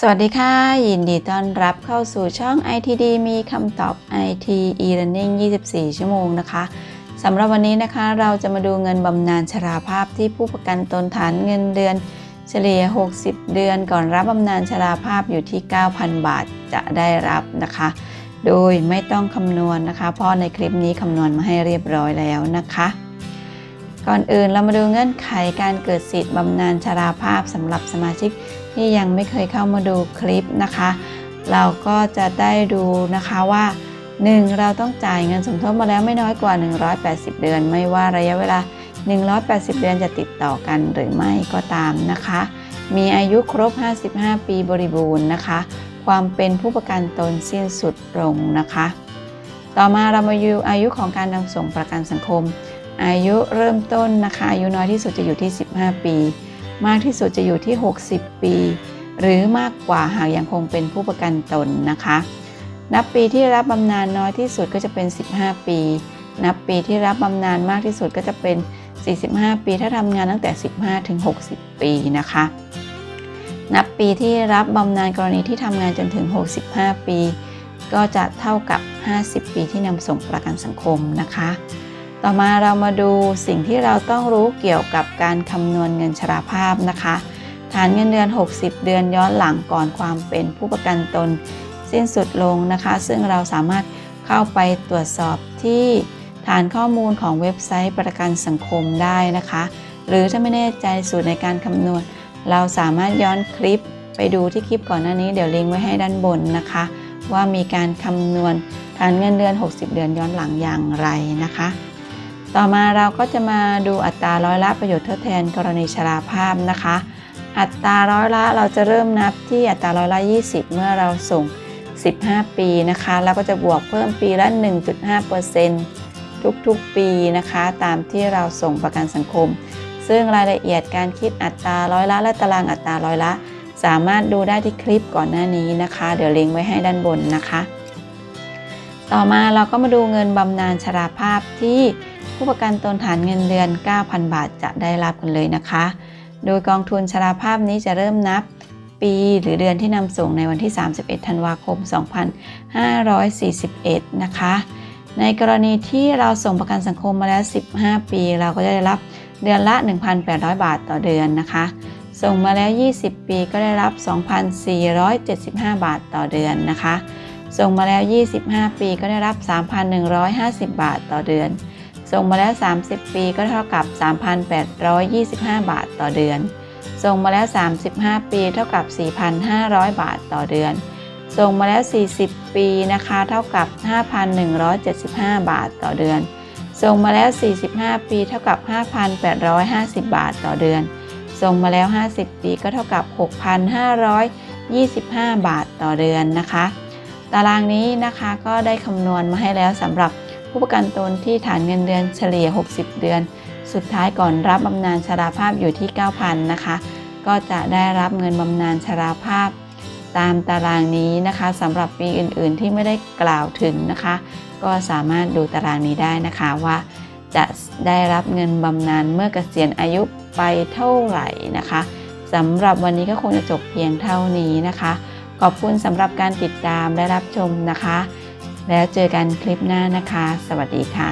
สวัสดีค่ะ ยินดีต้อนรับเข้าสู่ช่อง ITD มีคำตอบ IT e-learning 24 ชั่วโมงนะคะสำหรับวันนี้นะคะเราจะมาดูเงินบำนาญชราภาพที่ผู้ประกันตนฐานเงินเดือน เฉลี่ย 60 เดือนก่อนรับบำนาญชราภาพอยู่ที่ 9,000 บาทจะได้รับนะคะ โดยไม่ต้องคำนวณนะคะ เพราะในคลิปนี้คำนวณมาให้เรียบร้อยแล้วนะคะ ก่อนอื่นเรามาดูเงื่อนไขการเกิดสิทธิ์บำนาญชราภาพสำหรับสมาชิกที่ยังไม่เคยเข้ามาดูคลิปนะคะ เราก็จะได้ดูนะคะว่า 1. เราต้องจ่ายเงินสมทบมาแล้วไม่น้อยกว่า 180 เดือน ไม่ว่าระยะเวลา 180 เดือนจะติดต่อกันหรือไม่ก็ตามนะคะ มีอายุครบ 55 ปีบริบูรณ์นะคะ ความเป็นผู้ประกันตนสิ้นสุดลงนะคะ ต่อมาเรามาดูอายุของการนำส่งประกันสังคม อายุเริ่มต้นนะคะอายุน้อยที่สุดจะอยู่ที่ 15 ปี มากที่สุดจะอยู่ที่ 60 ปี หรือมากกว่าหากยังคงเป็นผู้ประกันตนนะคะ นับปีที่รับบำนาญน้อยที่สุดก็จะเป็น 15 ปี นับปีที่รับบำนาญมากที่สุดก็จะเป็น 45 ปี ถ้าทำงานตั้งแต่ 15 ถึง 60 ปีนะคะ นับปีที่รับบำนาญกรณีที่ทำงานจนถึง 65 ปี ก็จะเท่ากับ 50 ปีที่นำส่งประกันสังคมนะคะ ต่อมาเรามาดูสิ่งที่เราต้องรู้เกี่ยวกับการคำนวณเงินชราภาพนะคะ ฐานเงินเดือน 60 เดือนย้อนหลังก่อนความเป็นผู้ประกันตน สิ้นสุดลงนะคะ ซึ่งเราสามารถเข้าไปตรวจสอบที่ฐานข้อมูลของเว็บไซต์ประกันสังคมได้นะคะ หรือถ้าไม่แน่ใจสูตรในการคำนวณ เราสามารถย้อนคลิปไปดูที่คลิปก่อนหน้านี้เดี๋ยวลิงก์ไว้ให้ด้านบนนะคะ ว่ามีการคำนวณฐานเงินเดือน 60 เดือนย้อนหลังอย่างไรนะคะ ต่อมาเราก็จะมาดูอัตราร้อยละประโยชน์ทดแทนกรณีชราภาพนะคะ อัตราร้อยละเราจะเริ่มนับที่อัตราร้อยละ 20 เมื่อเราส่ง 15 ปีนะคะแล้วก็จะบวกเพิ่มปีละ 1.5%ทุกๆปีนะคะ ตามที่เราส่งประกันสังคม ซึ่งรายละเอียดการคิดอัตราร้อยละและตารางอัตราร้อยละ สามารถดูได้ที่คลิปก่อนหน้านี้นะคะ เดี๋ยวลิงก์ไว้ให้ด้านบนนะคะ ต่อมาเราก็มาดูเงินบำนาญชราภาพที่ ผู้ประกันตนฐานเงินเดือน 9,000 บาทจะได้รับกันเลยนะคะ โดยกองทุนชราภาพนี้จะเริ่มนับปีหรือเดือนที่นำส่งในวันที่ 31 ธันวาคม 2541 นะคะ ในกรณีที่เราส่งประกันสังคมมาแล้ว 15 ปี เราก็จะได้รับเดือนละ 1,800 บาทต่อเดือนนะคะ ส่งมาแล้ว 20 ปีก็ได้รับ 2,475 บาทต่อเดือนนะคะ ส่งมาแล้ว 25 ปีก็ได้รับ 3,150 บาทต่อเดือน ส่งมาแล้ว 30 ปีก็เท่ากับ 3,825 บาทต่อเดือน ส่งมาแล้ว 35 ปีเท่ากับ 4,500 บาทต่อเดือน ส่งมาแล้ว 40 ปีนะคะเท่ากับ 5,175 บาทต่อเดือน ส่งมาแล้ว 45 ปีเท่ากับ 5,850 บาทต่อเดือน ส่งมาแล้ว 50 ปีก็เท่ากับ 6,525 บาทต่อเดือนนะคะ ตารางนี้นะคะก็ได้คำนวณมาให้แล้วสำหรับ ผู้ประกันตนที่ฐานเงินเดือนเฉลี่ย 60 เดือน สุดท้ายก่อนรับบำนาญชราภาพอยู่ที่ 9,000 นะคะ ก็จะได้รับเงินบำนาญชราภาพตามตารางนี้นะคะสำหรับปีอื่นๆที่ไม่ได้กล่าวถึงนะคะ ก็สามารถดูตารางนี้ได้นะคะว่าจะได้รับเงินบำนาญเมื่อเกษียณอายุไปเท่าไหร่นะคะสำหรับวันนี้ก็คงจะจบเพียงเท่านี้นะคะ ขอบคุณสำหรับการติดตามและรับชมนะคะ แล้วเจอกันคลิปหน้านะคะ สวัสดีค่ะ